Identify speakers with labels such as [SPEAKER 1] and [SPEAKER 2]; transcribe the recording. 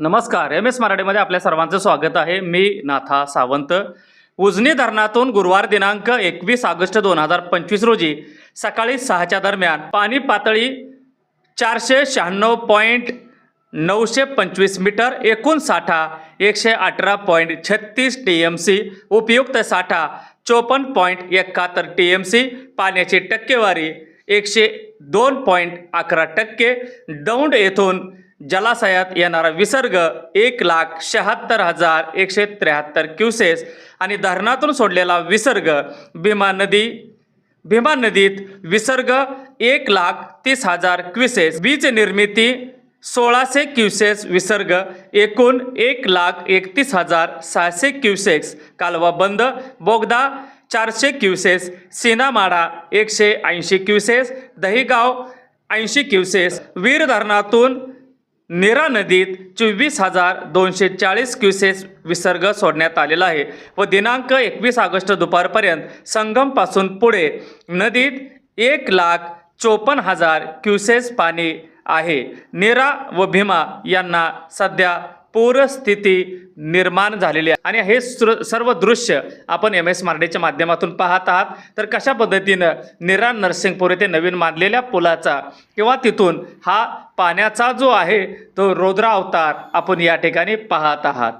[SPEAKER 1] नमस्कार. M S मराठीमध्ये आपल्या सर्वांचं स्वागत आहे. मी नाथा सावंत. उजनी धरणातून गुरुवार दिनांक एकवीस ऑगस्ट दोन हजार पंचवीस रोजी सकाळी सहाच्या दरम्यान पाणी पातळी चारशे शहाण्णव पॉईंट नऊशे पंचवीस मीटर एकूण साठा एकशे अठरा पॉईंट छत्तीस टी एम सी उपयुक्त साठा चोपन्न पॉईंट एकाहत्तर टी एम सी पाण्याची टक्केवारी एकशे दोन पॉईंट अकरा टक्के. दौंड येथून जलाशयात येणारा विसर्ग एक लाख शहात्तर हजार एकशे त्र्याहत्तर क्युसेस आणि धरणातून सोडलेला विसर्ग भीमा नदी भीमा नदीत विसर्ग एक लाख तीस हजार क्युसेस वीज निर्मिती सोळाशे क्युसेस विसर्ग एकूण एक लाख एकतीस हजार सहाशे क्युसेक्स कालवा बंद बोगदा चारशे क्युसेस सीनामाडा एकशे ऐंशी क्युसेस दहीगाव ऐंशी क्युसेस वीर धरणातून नीरा नदीत चोवीस हजार दोनशे चाळीस क्युसेस विसर्ग सोडण्यात आलेला आहे व दिनांक एकवीस ऑगस्ट दुपारपर्यंत संगमपासून पुढे नदीत एक लाख चोपन्न हजार क्युसेस पाणी आहे. नीरा व भीमा यांना सध्या पूरस्थिती निर्माण झालेली आहे. आणि हे सृ- सर्व दृश्य आपण एम एस मार्डेच्या माध्यमातून पाहत आहात. तर कशा पद्धतीनं निरा नरसिंगपूर येथे नवीन बांधलेल्या पुलाचा किंवा तिथून हा पाण्याचा जो आहे तो रौद्र अवतार आपण या ठिकाणी पाहत आहात.